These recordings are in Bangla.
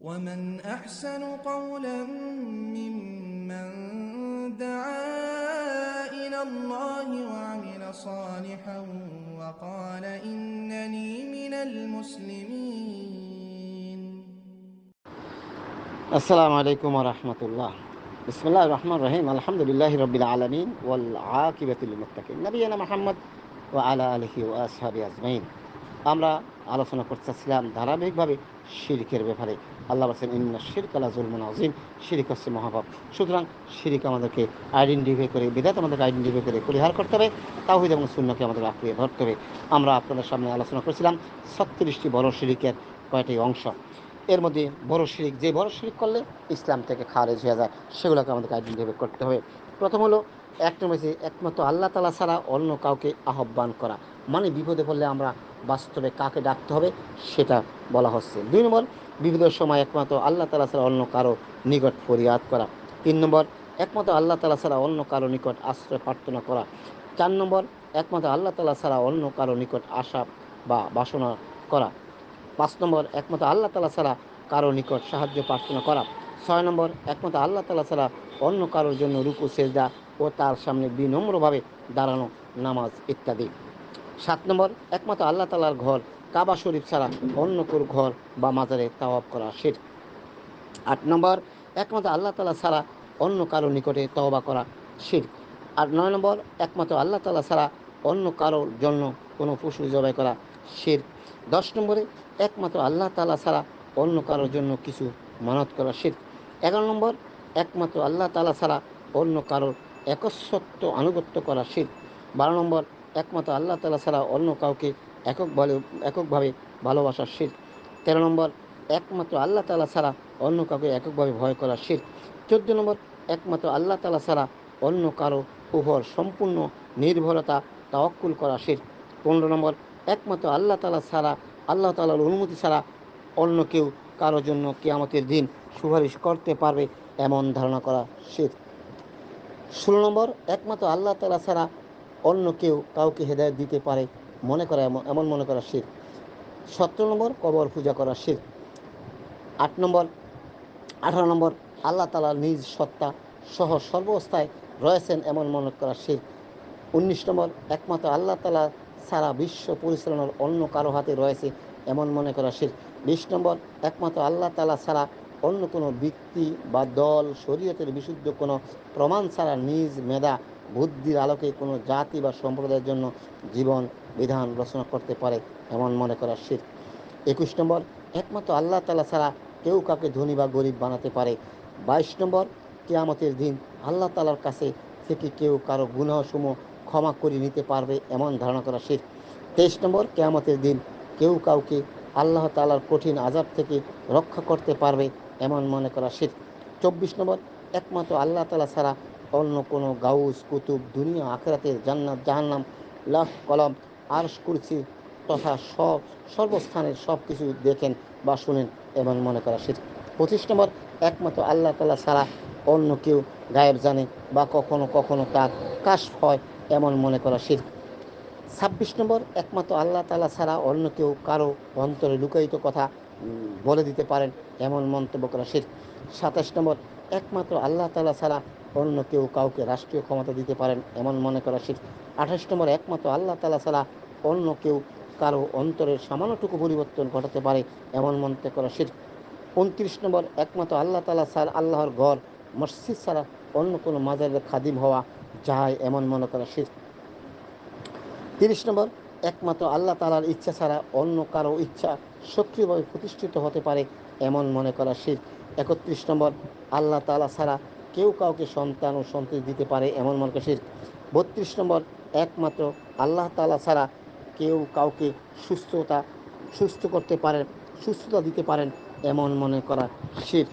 ومن أحسن قولا ممن دعا إلى الله وعمل صالحا وقال إنني من المسلمين আসসালামু আলাইকুম রহমতুল্লাহ বিসমুল্লাহ রহমান রহিম আলহামদুলিল্লাহ রবিল আলমিন ওয়াল আকিবাতুল মুত্তাকিন নবীনা মাহমদ ও আলা আলহি ও আসহাবি আজমাইন আমরা আলোচনা করতেছিলাম ধারাবাহিকভাবে শিরিকের ব্যাপারে। আল্লাহ বলছেন, ইন্না শিরক আলা জুলমুন আজিম শিরিক হচ্ছে মহাপাপ। সুতরাং শিরিক আমাদেরকে আইডেন্টিফাই করে বিধাত আমাদেরকে আইডেন্টিফাই করে, পরিহার করতে হবে। তাহিদ এবং শূন্যকে আমাদের আঁকড়িয়ে ধরতে হবে। আমরা আপনাদের সামনে আলোচনা করেছিলাম, ছত্রিশটি বড় শিরিকের কয়টি অংশ। এর মধ্যে বড় শিরিক, যে বড় শিরিক করলে ইসলাম থেকে খারেজ হয়ে যায়, সেগুলোকে আমাদেরকে আইডেন্টিফাই করতে হবে। প্রথম হলো, এক নম্বর একমাত্র আল্লাহ তালা ছাড়া অন্য কাউকে আহ্বান করা। মানে বিপদে পড়লে আমরা বাস্তবে কাকে ডাকতে হবে সেটা বলা হচ্ছে। দুই নম্বর, বিভিন্ন সময় একমাত্র আল্লাহ তালা ছাড়া অন্য কারও নিকট ফরিয়াদ করা। তিন নম্বর, একমাত্র আল্লাহ তালা ছাড়া অন্য কারও নিকট আশ্রয় প্রার্থনা করা। চার নম্বর, একমাত্র আল্লাহ তালা ছাড়া অন্য কারও নিকট আশা বা বাসনা করা। পাঁচ নম্বর, একমাত্র আল্লাহ তালা ছাড়া কারও নিকট সাহায্য প্রার্থনা করা। ছয় নম্বর, একমাত্র আল্লাহ তালা ছাড়া অন্য কারোর জন্য রুকু, সেজদা ও তার সামনে বিনম্রভাবে দাঁড়ানো, নামাজ ইত্যাদি। সাত নম্বর, একমাত্র আল্লাহ তালার ঘর, কাবা শরীফ ছাড়া অন্য কোনো ঘর বা মাজারে তাওয়াব করা শির আট নম্বর, একমাত্র আল্লাহ তালা ছাড়া অন্য কারও নিকটে তওবা করা শির আর নয় নম্বর, একমাত্র আল্লাহ তালা ছাড়া অন্য কারোর জন্য কোনো পশু জবাই করা শির দশ নম্বরে, একমাত্র আল্লাহ তালা ছাড়া অন্য কারোর জন্য কিছু মানত করা শির এগারো নম্বর, একমাত্র আল্লাহ তালা ছাড়া অন্য কারোর একস্বত্ব আনুগত্য করা শির বারো নম্বর একমাত্র আল্লাহ তালা ছাড়া অন্য কাউকে একক এককভাবে ভালোবাসা শির তেরো নম্বর, একমাত্র আল্লাহ তালা ছাড়া অন্য কাউকে এককভাবে ভয় করা শির চোদ্দ নম্বর, একমাত্র আল্লাহ তালা ছাড়া অন্য কারও উপর সম্পূর্ণ নির্ভরতা তাওয়াক্কুল করা শির পনেরো নম্বর, একমাত্র আল্লাহ তালা ছাড়া, আল্লাহ তালার অনুমতি ছাড়া অন্য কেউ কারোর জন্য কেয়ামতের দিন সুপারিশ করতে পারবে এমন ধারণা করা শির ষোলো নম্বর, একমাত্র আল্লাহ তালা ছাড়া অন্য কেউ কাউকে হেদায়ত দিতে পারে মনে করা এমন এমন মনে করা শির। সতেরো নম্বর কবর পূজা করা শির। আট নম্বর, আঠারো নম্বর, আল্লাহ তালা নিজ সত্তা সহ সর্বস্থায় রয়েছেন এমন মনে করা শির। উনিশ নম্বর, একমাত্র আল্লাহ তালা সারা বিশ্ব পরিচালনার অন্য কারও হাতে রয়েছে এমন মনে করা শির। বিশ নম্বর, একমাত্র আল্লাহ তালা ছাড়া অন্য কোনো ব্যক্তি বা দল, শরীয়তের বিশুদ্ধ কোনো প্রমাণ ছাড়া নিজ মেধা বুদ্ধির আলোকে কোনো জাতি বা সম্প্রদায়ের জন্য জীবন, বিধান রচনা করতে পারে এমন মনে করা শির একুশ নম্বর, একমাত্র আল্লাহ তালা ছাড়া কেউ কাউকে ধনী বা গরিব বানাতে পারে। বাইশ নম্বর, কেয়ামতের দিন আল্লাহ তালার কাছে থেকে কেউ কারও গুনাহসমূহ ক্ষমা করে নিতে পারবে এমন ধারণা করা শির তেইশ নম্বর, কেয়ামতের দিন কেউ কাউকে আল্লাহ তালার কঠিন আজাব থেকে রক্ষা করতে পারবে এমন মনে করা শির চব্বিশ নম্বর, একমাত্র আল্লাহ তালা ছাড়া অন্য কোনো গাউস, কুতুব, দুনিয়া, আখরাতের জান্নাত, জাহান্নাম লাফ কলম, আরশ, কুরসি তথা সব, সর্বস্থানের সব কিছু দেখেন বা শুনেন এবং মনে করা শির। পঁচিশ নম্বর, একমাত্র আল্লাহ তালা ছাড়া অন্য কেউ গায়েব জানে বা কখনো কখনো তার কাশ হয় এমন মনে করা শির। ছাব্বিশ নম্বর, একমাত্র আল্লাহ তালা ছাড়া অন্য কেউ কারও অন্তরে লুকায়িত কথা বলে দিতে পারেন এমন মন্তব্য করা শির। সাতাশ নম্বর একমাত্র আল্লাহ তালা ছাড়া অন্য কেউ কাউকে রাষ্ট্রীয় ক্ষমতা দিতে পারেন এমন মনে করা শির আঠাশ নম্বর, একমাত্র আল্লাহ তালা ছাড়া অন্য কেউ কারও অন্তরের সামান্যটুকু পরিবর্তন ঘটাতে পারে এমন মন্তব্য করা শির উনত্রিশ নম্বর, একমাত্র আল্লাহ তালা ছাড়া আল্লাহর ঘর, মসজিদ ছাড়া অন্য কোনো মাজারের খাদিম হওয়া যায় এমন মনে করা শির তিরিশ নম্বর, একমাত্র আল্লাহ তালার ইচ্ছা ছাড়া অন্য কারও ইচ্ছা সক্রিয়ভাবে প্রতিষ্ঠিত হতে পারে এমন মনে করা শির একত্রিশ নম্বর আল্লাহ তালা ছাড়া কেউ কাউকে সন্তান ও সন্ততি দিতে পারে এমন মনে করা শির বত্রিশ নম্বর, একমাত্র আল্লাহ তালা ছাড়া কেউ কাউকে সুস্থতা, সুস্থ করতে পারেন, সুস্থতা দিতে পারেন এমন মনে করা শির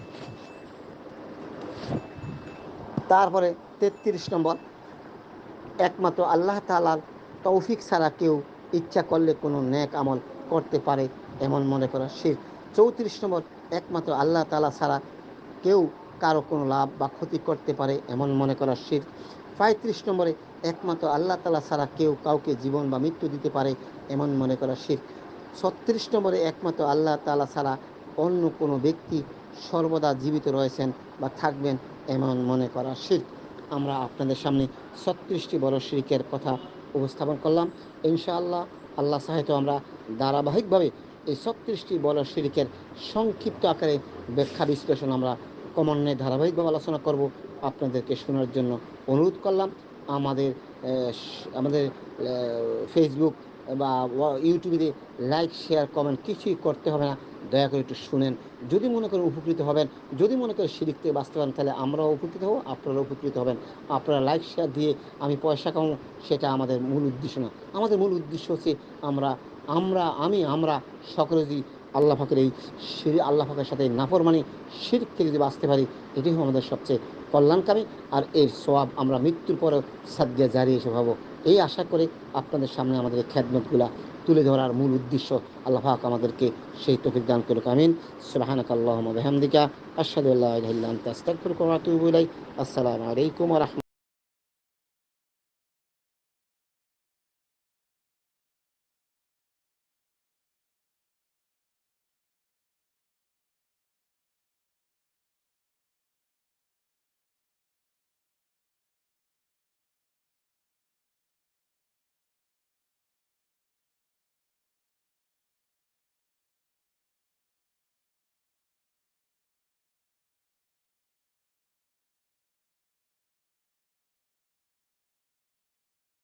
তারপরে তেত্রিশ নম্বর, একমাত্র আল্লাহ তালার তৌফিক ছাড়া কেউ ইচ্ছা করলে কোনো ন্যাক আমল করতে পারে এমন মনে করা শির চৌত্রিশ নম্বর, একমাত্র আল্লাহ তালা ছাড়া কেউ কারও কোনো লাভ বা ক্ষতি করতে পারে এমন মনে করা শির। পঁয়ত্রিশ নম্বরে, একমাত্র আল্লাহ তালা ছাড়া কেউ কাউকে জীবন বা মৃত্যু দিতে পারে এমন মনে করা শির। ছত্রিশ নম্বরে, একমাত্র আল্লাহ তালা ছাড়া অন্য কোনো ব্যক্তি সর্বদা জীবিত রয়েছেন বা থাকবেন এমন মনে করা শির। আমরা আপনাদের সামনে ছত্রিশটি বড় শিরকের কথা উপস্থাপন করলাম। ইনশাআল্লাহ, আল্লাহ সাহেব আমরা ধারাবাহিকভাবে এই ছত্রিশটি বড় শিরকের সংক্ষিপ্ত আকারে ব্যাখ্যা বিশ্লেষণ আমরা ক্রমান্বয়ে ধারাবাহিকভাবে আলোচনা করব। আপনাদেরকে শোনার জন্য অনুরোধ করলাম। আমাদের আমাদের ফেসবুক বা ইউটিউবে লাইক শেয়ার কমেন্ট কিছুই করতে হবে না। দয়া করে একটু শুনেন। যদি মনে করেন উপকৃত হবেন, যদি মনে করেন শিরিক থেকে বাঁচতে পারেন তাহলে আমরাও উপকৃত হব, আপনারাও উপকৃত হবেন। আপনারা লাইক শেয়ার দিয়ে আমি পয়সা কামাবো, সেটা আমাদের মূল উদ্দেশ্য না। আমাদের মূল উদ্দেশ্য হচ্ছে আমরা আমরা, আমি, আমরা সকলে আল্লাহ ফাঁকের এই শিরি আল্লাহ ফাঁকের সাথে নাফরমানি শিরিক থেকে যদি বাঁচতে পারি, এটাই হবে আমাদের সবচেয়ে কল্যাণকামী। আর এর সোয়াব আমরা মৃত্যুর পরেও সাদ্যা জারি এসে পাবো এই আশা করে আপনাদের সামনে আমাদের এই খ্যাদমতগুলা তুলে ধরার মূল উদ্দেশ্য আল্লাহ পাক আমাদেরকে সেই তৌফিক দান করুক, আমিন। সুবহানাক আল্লাহুম্মা বিহামদিকা, আশহাদু আল্লা ইলাহা ইল্লা আনতা, আস্তাগফিরুকা ওয়া আতুবু ইলাইক। আসসালামু আলাইকুম রাহমাতুল্লাহ।